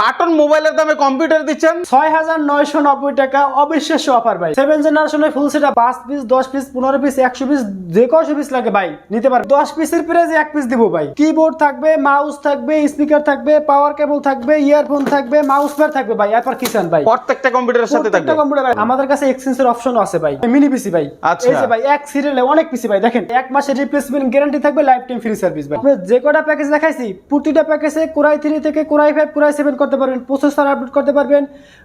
Button মোবাইলের দামে computer দিচ্ছেন? ছয় হাজার নয়শো নব্বই টাকা অবিশ্বাস্য অফার ভাই। সেভেন জেনারেশনের ফুল সেটা পাঁচ পিস দশ পিস পনেরো পিস একশো পিস যে কশো পিস লাগে ভাই নিতে পারে। দশ পিসের প্রাইজে এক পিস দিব ভাই। কিবোর্ড থাকবে মাউস থাকবে স্পিকার থাকবে পাওয়ার কেবল থাকবে ইয়ারফোন থাকবে মাউস প্যাড থাকবে ভাই। এরপর কিসান ভাই? প্রত্যেকটা কম্পিউটারের সাথে থাকবে। কম্পিউটার ভাই, আমাদের কাছে এক্সচেঞ্জের অপশন আছে ভাই। মিনি পিসি ভাই। আচ্ছা। এই যে ভাই এক সিরিয়ালে অনেক পিসি ভাই। দেখেন এক মাসের রিপ্লেসমেন্ট গ্যারান্টি থাকবে লাইফ টাইম ফ্রি সার্ভিস ভাই। আপনি যে কটা প্যাকেজ দেখাইছি প্রতিটা প্যাকেজে কোরাই থ্রি থেকে core i five core i seven করতে পারবেন প্রসেসর আপডেট করতে পারবেন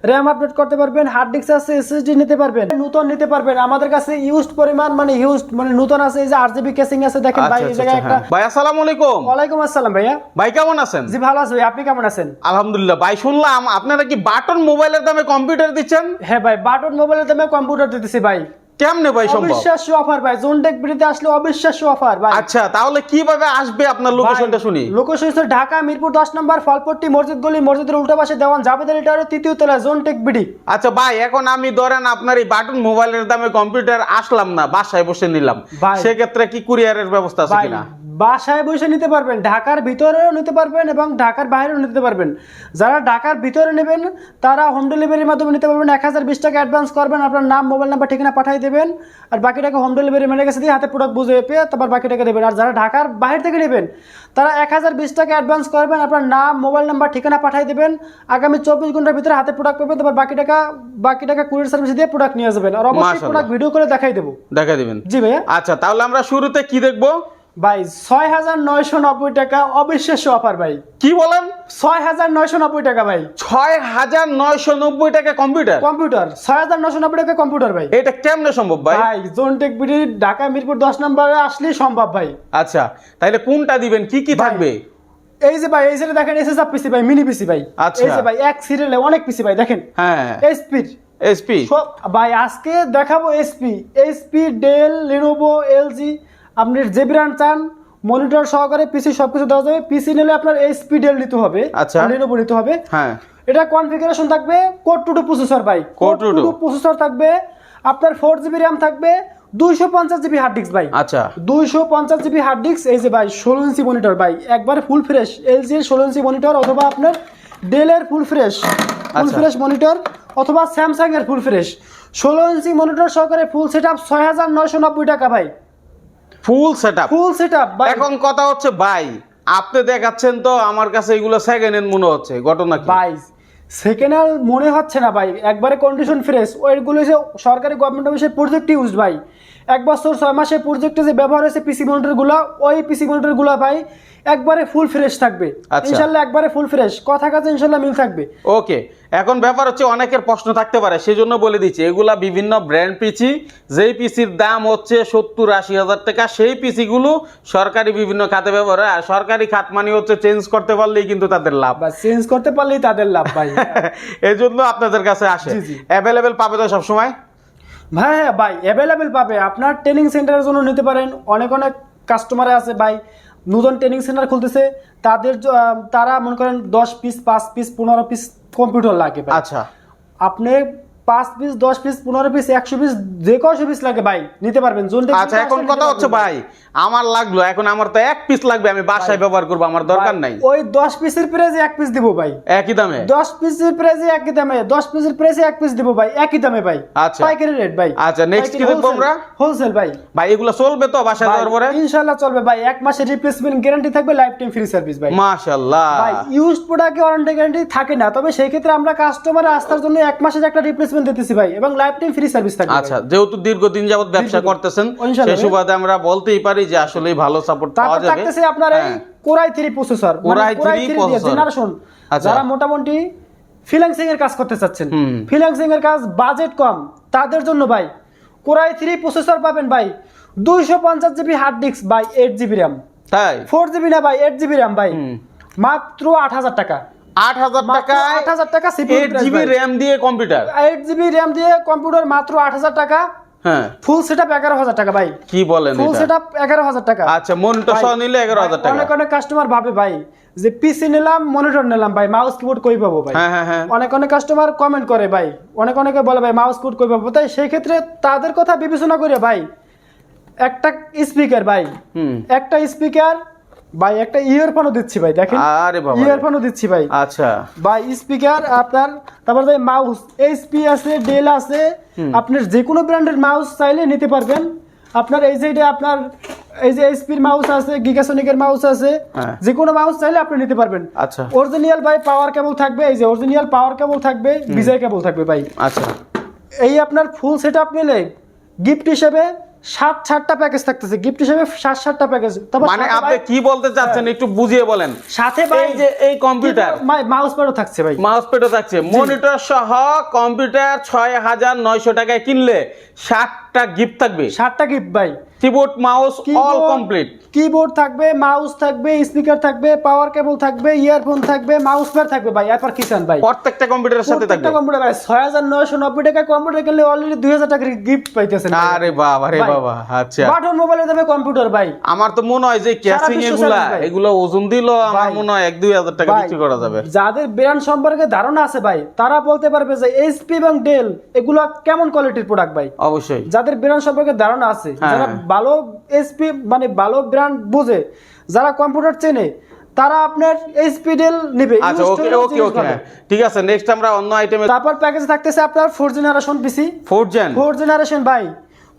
র্যাম আপডেট করতে পারবেন হার্ড ডিস্ক আছে এসএসডি নিতে পারবেন নতুন নিতে পারবেন। আমাদের কাছে ইউজড পরিমাণ মানে ইউজড মানে নতুন আছে এই যে আরজিবি কেসিং আছে দেখেন ভাই আচ্ছা এই আচ্ছা জায়গায় আচ্ছা, একটা হ্যাঁ। ভাই আসসালামু আলাইকুম। ওয়ালাইকুম আসসালাম ভাইয়া। ভাই কেমন আছেন? জি ভালো আছি ভাই আপনি কেমন আছেন? আলহামদুলিল্লাহ। ভাই শুনলাম আপনারা কি বাটন মোবাইলের দামে কম্পিউটার দিচ্ছেন? হ্যাঁ ভাই বাটন মোবাইলের দামে কম্পিউটার দিতেছি ভাই। কেমনে ভাই সম্ভব? অবিশ্বাস্য অফার ভাই জোন জোনটেক বিডিতে আসলে অবিশ্বাস্য অফার ভাই। আচ্ছা তাহলে কীভাবে আসবে আপনার লোকেশনটা শুনি? লোকেশন হচ্ছে ঢাকা মিরপুর দশ নম্বর ফলপট্টি মসজিদ গলি মসজিদের উল্টো পাশে দেওয়ান জাবেদ আলী টাওয়ারের তৃতীয় তলা জোনটেক বিডি আচ্ছা ভাই এখন আমি ধরেন আপনার এই বাটন মোবাইলের দামে কম্পিউটার আসলাম না বাসায় বসে নিলাম। সেক্ষেত্রে কি কুরিয়ারের ব্যবস্থা আছে কিনা? বাসায় বসে নিতে পারবেন ঢাকার ভিতরেও নিতে পারবেন এবং ঢাকার বাইরেও নিতে পারবেন। যারা ঢাকার ভিতরে নেবেন তারা হোম ডেলিভারির মাধ্যমে নিতে পারবেন। এক হাজার বিশ টাকা অ্যাডভান্স করবেন আপনার নাম মোবাইল নাম্বার ঠিকানা পাঠিয়ে দেবেন আর বাকি টাকা হোম ডেলিভারি ম্যানের কাছে দিয়ে হাতে প্রোডাক্ট বুঝে পেয়ে তারপর বাকি টাকা দেবেন। আর যারা ঢাকার বাইরে থেকে নেবেন তারা এক হাজার বিশ টাকা অ্যাডভান্স করবেন আপনার নাম মোবাইল নাম্বার ঠিকানা পাঠিয়ে দেবেন। আগামী চব্বিশ ঘণ্টার ভিতরে হাতে প্রোডাক্ট পাবেন তারপর বাকি টাকা বাকি টাকা কুরিয়ার সার্ভিস দিয়ে প্রোডাক্ট নিয়ে আসবেন আর অবশ্যই প্রোডাক্ট ভিডিও করে দেখাই দেবো। দেখাই দেবেন। জি ভাইয়া। আচ্ছা তাহলে আমরা শুরুতে কি দেখব? ভাই ছয় হাজার নয়শো নব্বই টাকা অবিশ্বাস্য অফার ভাই। কি বলেন? ছয় হাজার নয়শো নব্বই টাকা ভাই। ছয় হাজার নয়শো নব্বই টাকা কম্পিউটার? কম্পিউটার ছয় হাজার নয়শো নব্বই টাকা কম্পিউটার ভাই। এটা কেমনে সম্ভব ভাই? ভাই জোনটেক বিডি ঢাকা মিরপুর দশ নম্বরে আসলেই সম্ভব ভাই। আচ্ছা তাইলে কোনটা দিবেন? কি কি থাকবে? এই যে ভাই এই যে দেখেন এসএস আপ পিসি ভাই মিনি পিসি ভাই। আচ্ছা। এই যে ভাই এক সিরিয়ালে অনেক পিসি ভাই দেখেন। হ্যাঁ। এসপি এসপি ভাই আজকে দেখাবো HP HP Dell Lenovo LG আপনি যে ব্র্যান্ড চান মনিটর সহকারে পিসি সবকিছু দেওয়া যাবে। পিসি নিলে আপনার এসপি ডেল নিতে হবে আচ্ছা। লিনোভো নিতে হবে। হ্যাঁ। এটা কনফিগারেশন থাকবে কোড টু টু প্রসেসর ভাই। Core two two। প্রসেসর থাকবে আপনার ফোর জিবি র্যাম থাকবে দুইশো পঞ্চাশ জিবি হার্ড ডিস্ক ভাই। আচ্ছা। দুইশো পঞ্চাশ জিবি হার্ড ডিস্ক এই যে ভাই ষোলো ইঞ্চি মনিটর ভাই। একবার ফুল ফ্রেশ এলজি এর ষোলো ইঞ্চি মনিটর অথবা আপনার ডেলের full fresh full. Fresh monitor অথবা স্যামসাং এর ফুল ফ্রেশ ষোলো ইঞ্চি মনিটর সহকারে ফুল সেট আপ ছয় হাজার নয়শো নব্বই টাকা ভাই। Full setup full set up এখন কথা হচ্ছে ভাই আপনি দেখাচ্ছেন তো আমার কাছে এগুলো সেকেন্ড হ্যান্ড মনে হচ্ছে ঘটনা কি? ভাই সেকেন্ড হ্যান্ড মনে হচ্ছে না ভাই একবারে কন্ডিশন ফ্রেশ ওইগুলো সরকারি গভর্নমেন্ট অফিসের প্রজেক্ট ইউজ ভাই এক বছর ছয় মাসের প্রজেক্টে যে ব্যবহার হয়েছে পিসি মনিটরগুলো ওই পিসি মনিটরগুলো ভাই একবারে ফুল ফ্রেশ থাকবে। আচ্ছা। ইনশাল্লাহ একবারে ফুল ফ্রেশ কথা কাজে ইনশাল্লাহ মিল থাকবে। ওকে এখন ব্যাপার হচ্ছে অনেকের প্রশ্ন থাকতে পারে সেই জন্য বলে দিচ্ছি এগুলা বিভিন্ন ব্র্যান্ড পিসি যেই পিসির দাম হচ্ছে সত্তর আশি হাজার টাকা সেই পিসিগুলো সরকারি বিভিন্ন খাতে ব্যবহার হয় আর সরকারি খাত মানে হচ্ছে চেঞ্জ করতে পারলেই কিন্তু তাদের লাভ। বা চেঞ্জ করতে পারলেই তাদের লাভ ভাই। এই জন্য আপনাদের কাছে আসে। অ্যাভেলেবেল পাবে তো সবসময়? ভাই হ্যাঁ ভাই অ্যাভেলেবেল পাবে। আপনার ট্রেনিং সেন্টারের জন্য নিতে পারেন। অনেক অনেক কাস্টমার আছে ভাই। নতুন ট্রেনিং সেন্টার খুলতেছে। তাদের তারা মনে করেন দশ পিস পাঁচ পিস পনেরো পিস কম্পিউটার লাগে আচ্ছা। আপনি পাঁচ পিস দশ পিস পনেরো পিস একশো পিস যে কশো পিস লাগে ভাই? নিতে পারবেন জোন আচ্ছা এখন কথা হচ্ছে ভাই আমার লাগল এখন আমার তো এক পিস লাগবে আমি বাসায় ব্যবহার করব আমার দরকার নাই। ওই দশ পিসের প্রাইজে এক পিস দিব ভাই। একই দামে? দশ পিসের প্রাইজে একই দামে দশ পিসের প্রাইজে এক পিস দিব ভাই একই দামে ভাই। আচ্ছা। পাইকারি রেট ভাই। আচ্ছা, next কি দেখব আমরা? হোলসেল ভাই। ভাই এগুলো চলবে তো বাসায় যাওয়ার পরে? ইনশাআল্লাহ চলবে ভাই এক মাসের রিপ্লেসমেন্ট গ্যারান্টি থাকবে লাইফ টাইম ফ্রি সার্ভিস ভাই। মাশাল্লাহ ভাই ইউজড প্রোডাক্টে ওয়ারেন্টি গ্যারান্টি থাকে না তবে সেই ক্ষেত্রে আমরা কাস্টমারের আস্থার জন্য এক মাসের একটা রিপ্লেসমেন্ট দিতেছি ভাই এবং লাইফ টাইম ফ্রি সার্ভিস থাকবে আচ্ছা যেহেতু দীর্ঘদিন যাবত ব্যবসা করতেছেন সেই সুবাদে আমরা বলতেই পারি যে আসলেই ভালো সাপোর্ট পাওয়া যাবে। থাকতেছে আপনার এই। Core i three processor Core i3 processor। Generation. যারা মোটামুটি ফ্রিল্যান্সিং এর কাজ করতে চাচ্ছেন। ফ্রিল্যান্সিং এর কাজ বাজেট কম তাদের জন্য ভাই কোরাই থ্রি প্রসেসর পাবেন ভাই দুইশো পঞ্চাশ GB hard disk by eight GB RAM তাই? ফোর জিবি না ভাই এইট জিবি র্যাম ভাই। মাত্র আট হাজার টাকা আট হাজার টাকা 8,000 টাকা CPU এইট জিবি র্যাম দিয়ে কম্পিউটার এইট জিবি র্যাম দিয়ে কম্পিউটার মাত্র আট হাজার টাকা। হ্যাঁ। ফুল টাকা ভাই। কি বলেন ফুল টাকা। আচ্ছা মনিটর সহ নিলে টাকা। অনেক অনেক কাস্টমার ভাবে ভাই যে পিসি নিলাম মনিটর নিলাম ভাই মাউস কিবোর্ড কই পাবো ভাই? হ্যাঁ হ্যাঁ হ্যাঁ। অনেক অনেক কাস্টমার কমেন্ট করে ভাই অনেক অনেকে বলে ভাই মাউস কিবোর্ড কই পাবো? তাই সেই ক্ষেত্রে তাদের কথা বিবেচনা করে ভাই একটা স্পিকার ভাই হুম। একটা স্পিকার ভাই একটা ইয়ারফোনও দিচ্ছি ভাই দেখেন। আরে বাবা ইয়ারফোনও দিচ্ছি ভাই। আচ্ছা। ভাই স্পিকার আপনার তারপর ভাই মাউস এইচপি আছে ডেল আছে। আপনার যে কোনো ব্র্যান্ডের মাউস চাইলে নিতে পারবেন। আপনার এই যে আপনার এই যে এইচপির মাউস আছে গিগাসনিকের মাউস আছে হ্যাঁ। যে কোনো মাউস চাইলে আপনি নিতে পারবেন। আচ্ছা। অরিজিনাল ভাই পাওয়ার কেবল থাকবে এই যে অরিজিনাল পাওয়ার কেবল থাকবে বিজয় কেবল থাকবে ভাই। আচ্ছা। এই আপনার ফুল সেট আপ মিলে গিফট হিসেবে সাত সাতটা প্যাকেজ থাকতেছে। গিফট হিসেবে সাত সাতটা প্যাকেজ মানে আপনি কি বলতে চাচ্ছেন একটু বুঝিয়ে বলেন। সাথে ভাই যে এই কম্পিউটার মাউস প্যাডও থাকছে ভাই। মাউস প্যাডও থাকছে। মনিটর সহ কম্পিউটার ছয় হাজার নয়শো টাকায় কিনলে ষাটটা গিফট থাকবে। সাতটা গিফট ভাই। Keyboard mouse all complete keyboard থাকবে মাউস থাকবে স্পিকার থাকবে পাওয়ার কেবল থাকবে ইয়ারফোন থাকবে মাউস প্যাড থাকবে ভাই এরপর কি চান ভাই? প্রত্যেকটা কম্পিউটারের সাথে থাকবে। প্রত্যেকটা কম্পিউটার ভাই ছয় হাজার নয়শো নব্বই টাকা কম্পিউটার কিনলে অলরেডি দুই হাজার টাকার গিফট পাইতেছেন আরে বাবা রে বাবা আচ্ছা। বাটন মোবাইলে দেবে কম্পিউটার ভাই। আমার তো মনে হয় যে ক্যাসিং এগুলা এগুলো ওজন দিল আমার মনে হয় এক দুই হাজার টাকা বিক্রি করা যাবে। যাদের ব্র্যান্ড সম্পর্কে ধারণা আছে ভাই তারা বলতে পারবে যে এইচপি এবং ডেল এগুলো কেমন কোয়ালিটির প্রোডাক্ট ভাই? অবশ্যই। যাদের ব্র্যান্ড সম্পর্কে ধারণা আছে। হ্যাঁ। যারা ভালো এসপি মানে ভালো ব্র্যান্ড বোঝে যারা কম্পিউটার চেনে তারা আপনার এইচপি ডেল নেবে। আচ্ছা ওকে ওকে ওকে ঠিক আছে নেক্সট আমরা অন্য আইটেমে তারপর প্যাকেজে থাকতেছে আপনার four generation PC four gen four generation ভাই।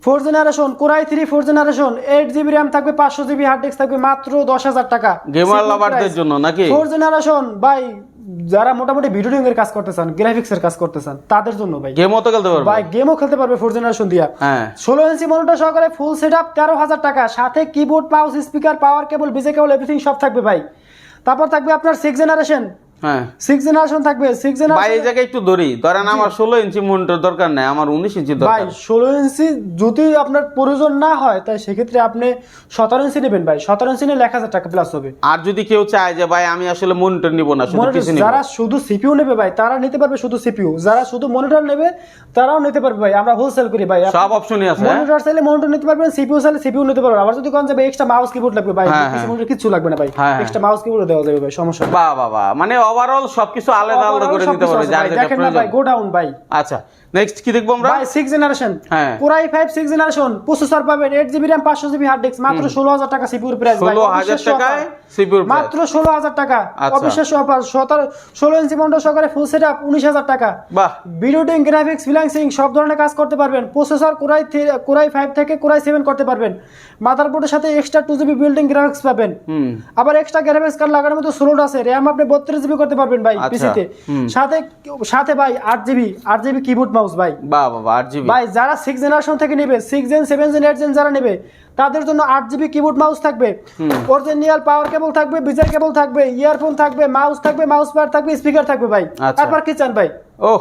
Four generation core i three four generation eight GB RAM থাকবে পাঁচশো জিবি হার্ড ডিস্ক থাকবে মাত্র দশ হাজার টাকা। গেমার লাভারদের জন্য নাকি? ফোর জেনারেশন ভাই যারা মোটামুটি ভিডিও এর কাজ করতে চান গ্রাফিক্স এর কাজ করতে চান তাদের জন্য ভাই। গেমও তো খেলতে পারবে। ভাই গেমও খেলতে পারবে ফোর জেনারেশন দিয়া। হ্যাঁ। ষোলো ইঞ্চি মনিটর সহকারে ফুল সেট আপ তেরো হাজার টাকা। সাথে keyboard mouse speaker power cable VGA cable everything সব থাকবে ভাই। তারপর থাকবে আপনার সিক্স জেনারেশন হ্যাঁ। সিক্স জেনারেশন থাকবে সিক্স ভাই এই জায়গায় একটু ধরি। ধরেন আমার ষোলো ইঞ্চি মনিটর দরকার নাই আমার উনিশ ইঞ্চি ভাই ষোলো ইঞ্চি যদি আপনার প্রয়োজন না হয় তাই সেক্ষেত্রে আপনি সতেরো ইঞ্চি নেবেন ভাই। সতেরো ইঞ্চি নিলে এক হাজার টাকা প্লাস হবে। আর যদি কেউ চায় যে ভাই আমি আসলে মনিটর নিব না শুধু Monitor নিব। যারা শুধু সিপিইউ নেবে ভাই তারা নিতে পারবে শুধু সিপিইউ যারা শুধু মনিটর নেবে তারাও নিতে পারবে ভাই। আমরা হোলসেল করি ভাই। সব অপশনই আছে হ্যাঁ? মনিটর চাইলে মনিটর নিতে পারবেন সিপিইউ চাইলে সিপিইউ নিতে পারবেন। আবার যদি কোন যাবে এক্সট্রা মাউস কিবোর্ড লাগবে ভাই হ্যাঁ, হ্যাঁ। মনিটর কিছু লাগবে না ভাই। হ্যাঁ, হ্যাঁ। এক্সট্রা মাউস কিবোর্ড দেওয়া যাবে ভাই সমস্যা বাহ বাহ। মানে ওভারঅল সবকিছু আলাদা আলাদা করে দিতে পারবে যার যেটা ভাই, দেখেন না ভাই গোডাউন ভাই। আচ্ছা নেক্সট কি দেখব আমরা? ভাই সিক্স জেনারেশন হ্যাঁ। পুরাই ফাইভ সিক্স জেনারেশন প্রসেসর পাবেন এইট জিবি র্যাম পাঁচশো জিবি হার্ড ডিস্ক মাত্র ষোলো হাজার টাকা সিপিউর প্রাইস ষোলো হাজার টাকায় সিপিউর মাত্র ষোলো হাজার টাকা। অবিশ্বাস্য অফার সতেরো ষোলো ইঞ্চি মন্ডল সহকারে ফুল সেট আপ উনিশ হাজার টাকা। বাহ। বিডিওটিং গ্রাফিক্স ফ্রিল্যান্সিং সব ধরনের কাজ করতে পারবেন। Processor core i core i five থেকে কোরাই সেভেন করতে পারবেন। মাদারবোর্ডের সাথে extra two GB built-in graphics পাবেন। আবার এক্সট্রা গ্রাফিক্স কার্ড লাগানোর মতো স্লোট আছে। র্যাম আপনি বত্রিশ জিবি করতে পারবেন ভাই আচ্ছা, পিসিতে। সাথে সাথে ভাই আট জিবি আট জিবি কিবোর্ড মাউস ভাই। বাহ বাবা আট জিবি। ভাই যারা সিক্স জেনারেশন থেকে নেবে six gen seven gen eight gen যারা নেবে তাদের জন্য আট জিবি কিবোর্ড মাউস থাকবে। অরিজিনাল পাওয়ার কেবল থাকবে বিজার কেবল থাকবে ইয়ারফোন থাকবে মাউস থাকবে মাউস প্যাড থাকবে স্পিকার থাকবে ভাই। আচ্ছা। তারপর কি চান ভাই? ও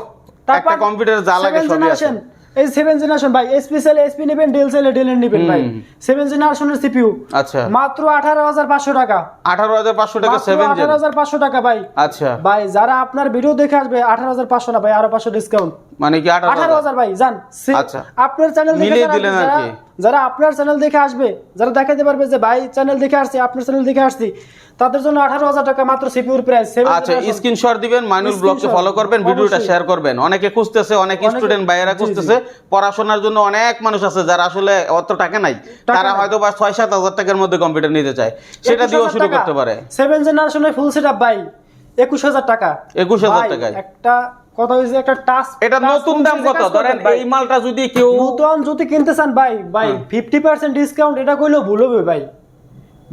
একটা কম্পিউটার যা লাগে সবই আছে। এই সেভেন জেনারেশন ভাই এসপি সেল এসপি নেবেন ডেল সেল ডেল নেবেন ভাই। সেভেন জেনারেশনের সিপিইউ আচ্ছা। মাত্র আঠারো হাজার পাঁচশো টাকা। আঠারো হাজার পাঁচশো টাকা সেভেন জেন আঠারো হাজার পাঁচশো টাকা ভাই। আচ্ছা। ভাই যারা আপনার ভিডিও দেখে আসবে আঠারো হাজার পাঁচশো না ভাই আরও পাঁচশো ডিসকাউন্ট মানে কি আঠারো আঠারো হাজার ভাই যান সে- আচ্ছা। আপনার চ্যানেল দেখে দিলেন আর কি। যারা আপনার চ্যানেল দেখে আসবে যারা দেখাতে পারবে যে ভাই চ্যানেল দেখে আসছি আপনার চ্যানেল দেখে আসছি তাদের জন্য আঠারো হাজার টাকা মাত্র সিপিউর প্রাইস আচ্ছা স্ক্রিনশট দিবেন মাইনুল ব্লগকে ফলো করবেন ভিডিওটা শেয়ার করবেন। অনেকে খুঁজতেছে অনেক স্টুডেন্ট ভাইয়েরা। খুঁজতেছে পড়াশোনার জন্য অনেক মানুষ আছে যারা আসলে অত টাকা নাই। তারা হয়তো বা ছয় সাত হাজার টাকার মধ্যে কম্পিউটার নিতে চায়। সেটা দিয়েও শুরু করতে পারে। সেভেন জেনারেশনের ফুল সেট ভাই। একুশ হাজার টাকা। 21,000 ভাই, টাকায়। একটা কথা হয়েছে একটা টাচ এটা নতুন দাম কত? ধরেন এই মালটা যদি কেউ নতুন যদি কিনতে চান ভাই ভাই ফিফটি পার্সেন্ট ডিসকাউন্ট এটা কইলেও ভুল হবে ভাই।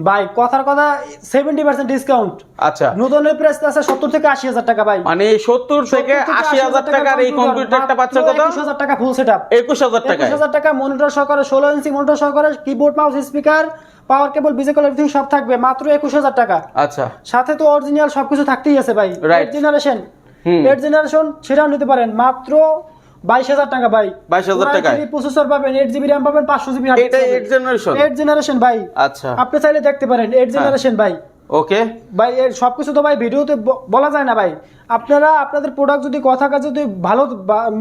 ভাই কথার কথা সেভেন্টি পার্সেন্ট ডিসকাউন্ট আচ্ছা। নতুনের প্রাইস আছে সত্তর থেকে আশি হাজার টাকা ভাই। মানে সত্তর থেকে আশি হাজার টাকার এই কম্পিউটারটা পাচ্ছে কত? একুশ হাজার টাকা ফুল সেট আপ একুশ হাজার একুশ হাজার টাকা মনিটর সহকারে ষোলো ইঞ্চি মনিটর সহকারে keyboard mouse speaker power cable VGA cable everything সব থাকবে মাত্র একুশ হাজার টাকা। আচ্ছা। সাথে তো অরিজিনাল সবকিছু থাকতেই আছে ভাই. Eight generation. এইট জেনারেশন সেটাও নিতে পারেন মাত্র বাইশ হাজার টাকা ভাই। বাইশ হাজার টাকা প্রসেসর পাবেন এইট জিবি র্যাম পাবেন পাঁচশো GB eight generation eight generation ভাই। আচ্ছা। আপনি চাইলে দেখতে পারেন এইট জেনারেশন ভাই। ওকে ভাই এর সবকিছু তো ভাই ভিডিওতে বলা যায় না ভাই। আপনারা আপনাদের প্রোডাক্ট যদি কথা কাজ যদি ভালো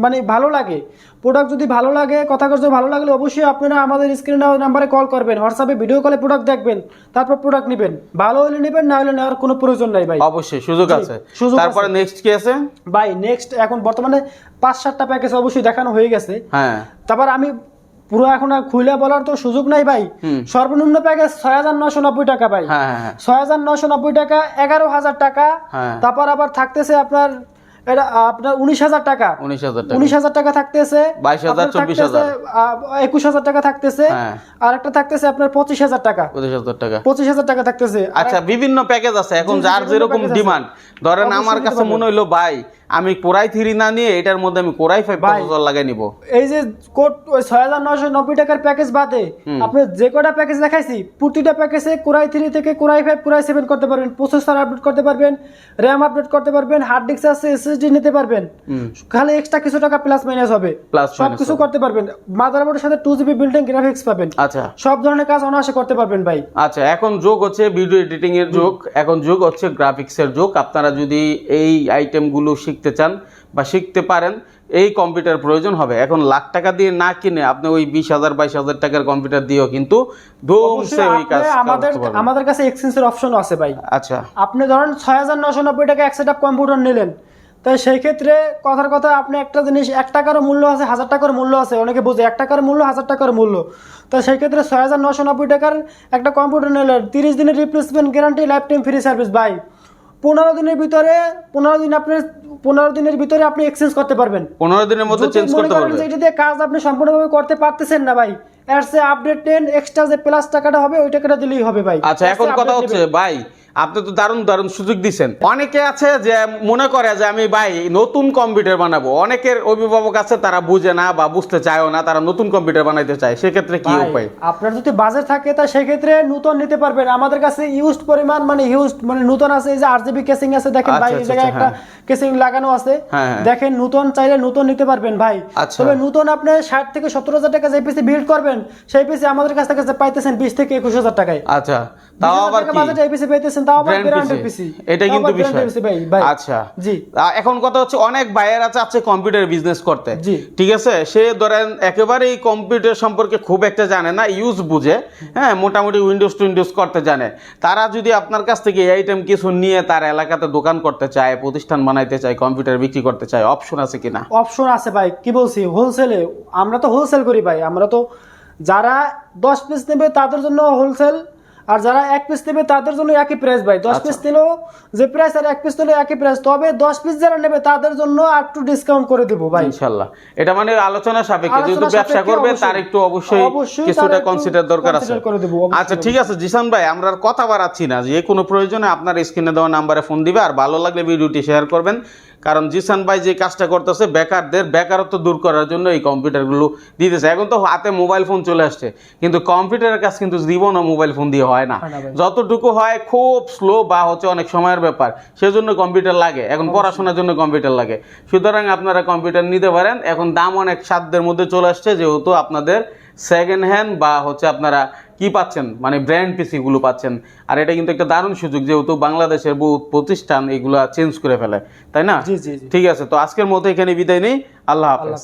মানে ভালো লাগে প্রোডাক্ট যদি ভালো লাগে কথা কাজ ভালো লাগলে অবশ্যই আপনারা আমাদের স্ক্রিন নাম্বারে কল করবেন। হোয়াটসঅ্যাপে ভিডিও কলে প্রোডাক্ট দেখবেন তারপর প্রোডাক্ট নেবেন। ভালো হলে নেবেন না হলে নেওয়ার কোনো প্রয়োজন নাই ভাই। অবশ্যই সুযোগ আছে। সুযোগ তারপরে নেক্সট কি আছে? ভাই নেক্সট এখন বর্তমানে পাঁচ সাতটা প্যাকেজ অবশ্যই দেখানো হয়ে গেছে। হ্যাঁ। তারপর আমি পুরো এখন আর খুলে বলার তো সুযোগ নাই ভাই। সর্বনিম্ন প্যাকেজ ছয় হাজার নশো নব্বই টাকা ভাই। হ্যাঁ হ্যাঁ হ্যাঁ। ছয় হাজার নশো নব্বই টাকা এগারো হাজার টাকা। তারপর আবার থাকতেছে আপনার এটা আপনার উনিশ হাজার টাকা। উনিশ হাজার উনিশ হাজার টাকা থাকতেছে 22,000, আপনার 24,000 থাকতেছে, একুশ হাজার টাকা থাকতেছে হ্যাঁ। আর একটা থাকতেছে আপনার পঁচিশ হাজার টাকা। পঁচিশ হাজার টাকা। পঁচিশ হাজার টাকা থাকতেছে। আচ্ছা বিভিন্ন প্যাকেজ আছে। এখন জি, জি, যার যেরকম ডিমান্ড ধরেন আমার কাছে মনে হইল ভাই আমি কোরাই থ্রি না নিয়ে এটার মধ্যে আমি কোরাই ফাইভ। প্রসেসর লাগাই নিব। এই যে কোড ওই ছয় হাজার নয়শো নব্বই টাকার প্যাকেজ বাদে আপনি যে কটা প্যাকেজ দেখাইছি প্রতিটা প্যাকেজে কোরাই থ্রি থেকে core i five core i seven করতে পারবেন প্রসেসর আপডেট করতে পারবেন র্যাম আপডেট করতে পারবেন হার্ড ডিস্ক আছে এসএসডি নিতে পারবেন। খালি এক্সট্রা কিছু টাকা প্লাস মাইনাস হবে। সব কিছু করতে পারবেন। মাদারবোর্ডের সাথে টু জিবি বিল্ডিং গ্রাফিক্স পাবেন। আচ্ছা। সব ধরনের কাজ অনায়াসে করতে পারবেন ভাই। আচ্ছা এখন যুগ হচ্ছে ভিডিও এডিটিং এর যুগ। এখন যুগ হচ্ছে গ্রাফিক্স এর যুগ। আপনারা যদি এই আইটেমগুলো শিখতে চান বা শিখতে পারেন এই কম্পিউটার প্রয়োজন হবে। এখন লাখ টাকা দিয়ে না কিনে আপনি ওই বিশ হাজার বাইশ হাজার টাকার কম্পিউটার দিয়েও কিন্তু আমাদের। আমাদের কাছে এক্সচেঞ্জের অপশনও আছে ভাই। আচ্ছা। আপনি ধরেন ছয় হাজার নশো নব্বই টাকা এক সেট কম্পিউটার নিলেন। তাই সেই ক্ষেত্রে কথার কথা আপনি একটা জিনিস এক টাকারও মূল্য আছে হাজার টাকার মূল্য আছে অনেকে বুঝে এক টাকার মূল্য হাজার টাকার মূল্য। তো সেই ক্ষেত্রে ছয় হাজার নশো নব্বই টাকার একটা কম্পিউটার নিলেন তিরিশ দিনের replacement guarantee lifetime free service ভাই। পনেরো দিনের ভিতরে পনেরো দিন আপনি পনেরো দিনের ভিতরে আপনি এক্সচেঞ্জ করতে পারবেন। পনেরো দিনের মধ্যে চেঞ্জ করতে পারবেন। পারবে এটা দিয়ে কাজ আপনি সম্পূর্ণভাবে করতে পারতেছেন না ভাই এর সে আপডেট টেন এক্সট্রা যে প্লাস টাকাটা হবে ওই টাকাটা দিলেই হবে ভাই। আচ্ছা এখন কথা হচ্ছে ভাই আপনি তো দারুণ দারুণ সুযোগ দিচ্ছেন অনেকে আছে যে মনে করে যে আমি ভাই নতুন কম্পিউটার বানাবো। অনেকের অভিভাবক আছে তারা বুঝে না বা বুঝতে চায়ও না তারা নতুন কম্পিউটার বানাইতে চায়। সেক্ষেত্রে কি উপায়? আপনার যদি বাজেট থাকে তা সেক্ষেত্রে নতুন নিতে পারবেন। আমাদের কাছে ইউজড পরিমাণ মানে ইউজড মানে নতুন আছে এই যে আরজিবি কেসিং আছে দেখেন আচ্ছা, ভাই এই আচ্ছা, জায়গায় আচ্ছা, একটা কেসিং লাগানো আছে। হ্যাঁ, হ্যাঁ। দেখেন নতুন চাইলে নতুন নিতে পারবেন ভাই। তবে নতুন আপনি ষাট থেকে সত্তর হাজার টাকা যে পিসি বিল্ড করবেন সেই পিসি আমাদের কাছ থেকে পাইতেছেন বিশ থেকে একুশ হাজার টাকায়। আচ্ছা। তাও আবার কি? বাজেট এই পিসি পাইতেছেন তাও আবার Brand পিসি এটা কিন্তু বিষয়। ভাই ভাই। আচ্ছা। জি। এখন কথা হচ্ছে অনেক ভাইয়েরা চাচ্ছে কম্পিউটার বিজনেস করতে। ঠিক আছে? সে ধরেন একেবারেই কম্পিউটার সম্পর্কে খুব একটা জানে না ইউজ বুঝে। হ্যাঁ মোটামুটি উইন্ডোজ টুইন্ডোজ করতে জানে। তারা যদি আপনার কাছ থেকে এই আইটেম কিছু নিয়ে তার এলাকাতে দোকান করতে চায় প্রতিষ্ঠান বানাইতে চায় কম্পিউটার বিক্রি করতে চায় অপশন আছে কিনা? অপশন আছে ভাই। কি বলছি? হোলসেলে আমরা তো হোলসেল করি ভাই। আমরা তো যারা দশ পিস নেবে তাদের জন্য হোলসেল আর যারা এক পিস নেবে তাদের জন্য একই প্রাইস ভাই। দশ পিস নিলেও যে প্রাইস আর এক পিস নিলেও একই প্রাইস তবে দশ পিস যারা নেবে তাদের জন্য আর একটু ডিসকাউন্ট করে দেবো ভাই। ইনশাল্লাহ এটা মানে আলোচনা সাপেক্ষে। যেহেতু ব্যবসা করবে তার একটু অবশ্যই কিছুটা কনসিডার দরকার আছে। আচ্ছা ঠিক আছে জিসান ভাই আমরা আর কথা বাড়াচ্ছি না। যে কোনো প্রয়োজনে আপনার স্ক্রিনে দেওয়া নাম্বারে ফোন দিবে আর ভালো লাগলে ভিডিওটি শেয়ার করবেন। কারণ জিসান ভাই যে কাজটা করতেছে বেকারদের বেকারত্ব দূর করার জন্য এই কম্পিউটারগুলো দিতেছে। এখন তো হাতে মোবাইল ফোন চলে আসছে কিন্তু কম্পিউটারের কাজ কিন্তু জীবনও মোবাইল ফোন দিয়ে হয় না। যতটুকু হয় খুব স্লো বা হচ্ছে অনেক সময়ের ব্যাপার সেজন্য কম্পিউটার লাগে। এখন পড়াশোনার জন্য কম্পিউটার লাগে। সুতরাং আপনারা কম্পিউটার নিতে পারেন। এখন দাম অনেক সাধ্যের মধ্যে চলে আসছে যেহেতু আপনাদের সেকেন্ড হ্যান্ড বা হচ্ছে আপনারা কি পাচ্ছেন? মানে ব্র্যান্ড পিসিগুলো পাচ্ছেন। আর এটা কিন্তু একটা দারুণ সুযোগ যেহেতু বাংলাদেশের বহু প্রতিষ্ঠান এগুলো চেঞ্জ করে ফেলে তাই না? ঠিক আছে তো আজকের মতো এখানে বিদায় নেই। আল্লাহ হাফিজ।